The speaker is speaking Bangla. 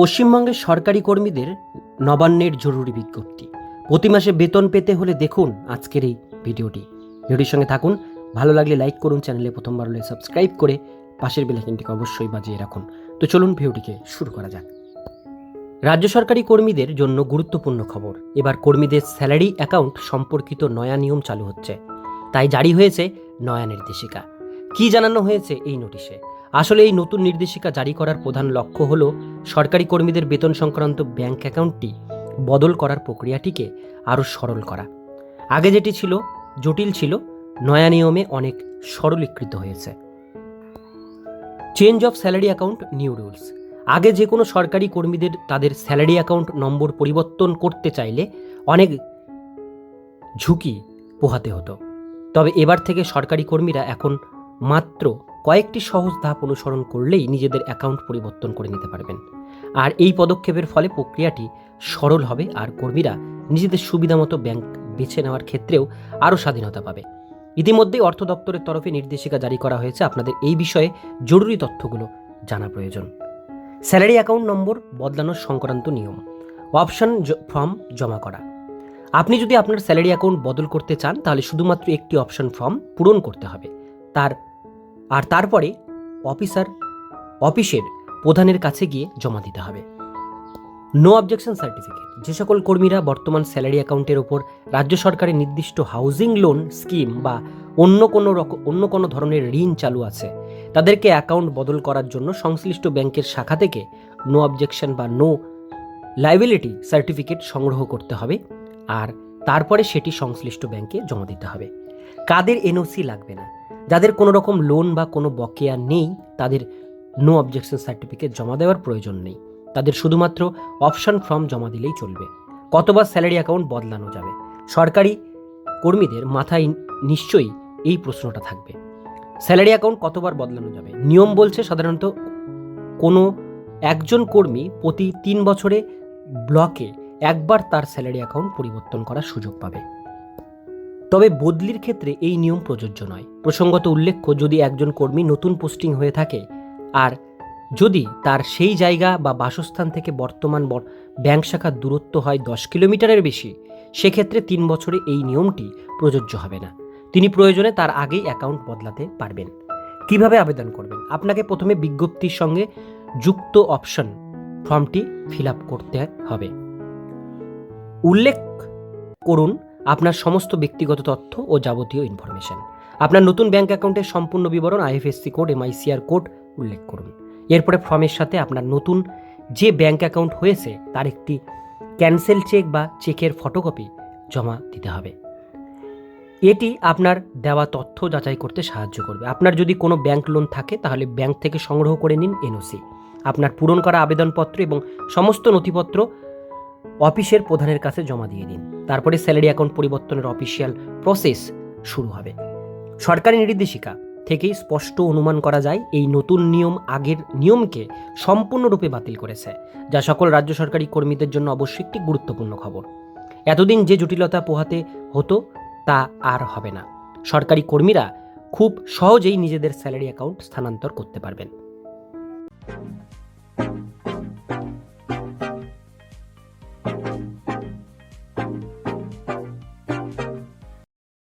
পশ্চিমবঙ্গের সরকারি কর্মীদের নবান্নের জরুরি বিজ্ঞপ্তি। প্রতি মাসে বেতন পেতে হলে দেখুন আজকের এই ভিডিওটি। ভিডিওর সঙ্গে থাকুন, ভালো লাগলে লাইক করুন, চ্যানেলে প্রথমবার হলে সাবস্ক্রাইব করে পাশের বেলাইকনটিকে অবশ্যই বাজিয়ে রাখুন। তো চলুন ভিডিওটিকে শুরু করা যাক। রাজ্য সরকারি কর্মীদের জন্য গুরুত্বপূর্ণ খবর। এবার কর্মীদের স্যালারি অ্যাকাউন্ট সম্পর্কিত নয়া নিয়ম চালু হচ্ছে। তাই জারি হয়েছে নয়া নির্দেশিকা। কি জানানো হয়েছে এই নোটিশে? আসলে এই নতুন নির্দেশিকা জারি করার প্রধান লক্ষ্য হল সরকারি কর্মীদের বেতন সংক্রান্ত ব্যাংক অ্যাকাউন্টটি বদল করার প্রক্রিয়াটিকে আরও সরল করা। আগে যেটি ছিল, জটিল ছিল, নয়া নিয়মে অনেক সরলীকৃত হয়েছে। Change of salary account new rules আগে যে কোনো সরকারি কর্মীদের তাদের স্যালারি অ্যাকাউন্ট নম্বর পরিবর্তন করতে চাইলে অনেক ঝুঁকি পোহাতে হতো। তবে এবার থেকে সরকারি কর্মীরা এখন মাত্র কয়েকটি সহজ ধাপ অনুসরণ করলেই নিজেদের অ্যাকাউন্ট পরিবর্তন করে নিতে পারবেন। আর এই পদক্ষেপের ফলে প্রক্রিয়াটি সরল হবে আর কর্মীরা নিজেদের সুবিধামতো ব্যাংক বেছে নেওয়ার ক্ষেত্রেও আরও স্বাধীনতা পাবে। ইতিমধ্যেই অর্থ দপ্তরের তরফে নির্দেশিকা জারি করা হয়েছে। আপনাদের এই বিষয়ে জরুরি তথ্যগুলো জানা প্রয়োজন। স্যালারি অ্যাকাউন্ট নম্বর, বদলানোর সংক্রান্ত নিয়ম। অপশন ফর্ম জমা করা। আপনি যদি আপনার স্যালারি অ্যাকাউন্ট বদল করতে চান, তাহলে শুধুমাত্র একটি অপশন ফর্ম পূরণ করতে হবে। তার আর তারপরে অফিসার, অফিসের প্রধানের কাছে গিয়ে জমা দিতে হবে। নো অবজেকশন সার্টিফিকেট যে সকল কর্মীরা বর্তমান স্যালারি অ্যাকাউন্টের ওপর রাজ্য সরকারের নির্দিষ্ট হাউজিং লোন স্কিম বা অন্য কোনো রকম অন্য কোনো ধরনের ঋণ চালু আছে, তাদেরকে অ্যাকাউন্ট বদল করার জন্য সংশ্লিষ্ট ব্যাংকের শাখা থেকে নো অবজেকশন বা নো লাইবিলিটি সার্টিফিকেট সংগ্রহ করতে হবে আর তারপরে সেটি সংশ্লিষ্ট ব্যাংকে জমা দিতে হবে। কাদের এনওসি লাগবে না? যাদের কোনো রকম লোন বা কোনো বকেয়া নেই, তাদের নো অবজেকশন সার্টিফিকেট জমা দেওয়ার প্রয়োজন নেই। তাদের শুধুমাত্র অপশন ফর্ম জমা দিলেই চলবে। কতবার স্যালারি অ্যাকাউন্ট বদলানো যাবে? সরকারি কর্মীদের মাথায় নিশ্চয়ই এই প্রশ্নটা থাকবে। স্যালারি অ্যাকাউন্ট কতবার বদলানো যাবে? নিয়ম বলছে সাধারণত কোনো একজন কর্মী প্রতি তিন বছরে ব্লকে একবার তার স্যালারি অ্যাকাউন্ট পরিবর্তন করার সুযোগ পাবে। তবে বদলির ক্ষেত্রে এই নিয়ম প্রযোজ্য নয়। প্রসঙ্গত উল্লেখ্য, যদি একজন কর্মী নতুন পোস্টিং হয়ে থাকে আর যদি তার সেই জায়গা বা বাসস্থান থেকে বর্তমান বর- ব্যাংক শাখার দূরত্ব হয় দশ কিলোমিটারের বেশি, সেক্ষেত্রে তিন বছরে এই নিয়মটি প্রযোজ্য হবে না। তিনি প্রয়োজনে তার আগেই অ্যাকাউন্ট বদলাতে পারবেন। কীভাবে আবেদন করবেন? আপনাকে প্রথমে বিজ্ঞপ্তির সঙ্গে যুক্ত অপশন ফর্মটি ফিল করতে হবে। উল্লেখ করুন আপনার সমস্ত ব্যক্তিগত তথ্য ও যাবতীয় ইনফরমেশন আপনার নতুন ব্যাংক অ্যাকাউন্টের সম্পূর্ণ বিবরণ আইএফএসসি কোড এমআইসিআর কোড উল্লেখ করুন। এরপরে ফর্মের সাথে আপনার নতুন যে ব্যাংক অ্যাকাউন্ট হয়েছে, তার একটি ক্যান্সেল চেক বা চেকের ফটোকপি জমা দিতে হবে। এটি আপনার দেওয়া তথ্য যাচাই করতে সাহায্য করবে। আপনার যদি কোনো ব্যাংক লোন থাকে, তাহলে ব্যাংক থেকে সংগ্রহ করে নিন এনওসি আপনার পূরণ করা আবেদনপত্র এবং সমস্ত নথিপত্র অফিসের প্রধানের কাছে জমা দিয়ে দিন। তারপরে স্যালারি অ্যাকাউন্ট পরিবর্তনের অফিসিয়াল প্রসেস শুরু হবে। সরকারি নির্দেশিকা থেকেই স্পষ্ট অনুমান করা যায়, এই নতুন নিয়ম আগের নিয়মকে সম্পূর্ণরূপে বাতিল করেছে, যা সকল রাজ্য সরকারি কর্মীদের জন্য অবশ্যই একটি গুরুত্বপূর্ণ খবর। এতদিন যে জটিলতা পোহাতে হতো, তা আর হবে না। সরকারি কর্মীরা খুব সহজেই নিজেদের স্যালারি অ্যাকাউন্ট স্থানান্তর করতে পারবেন।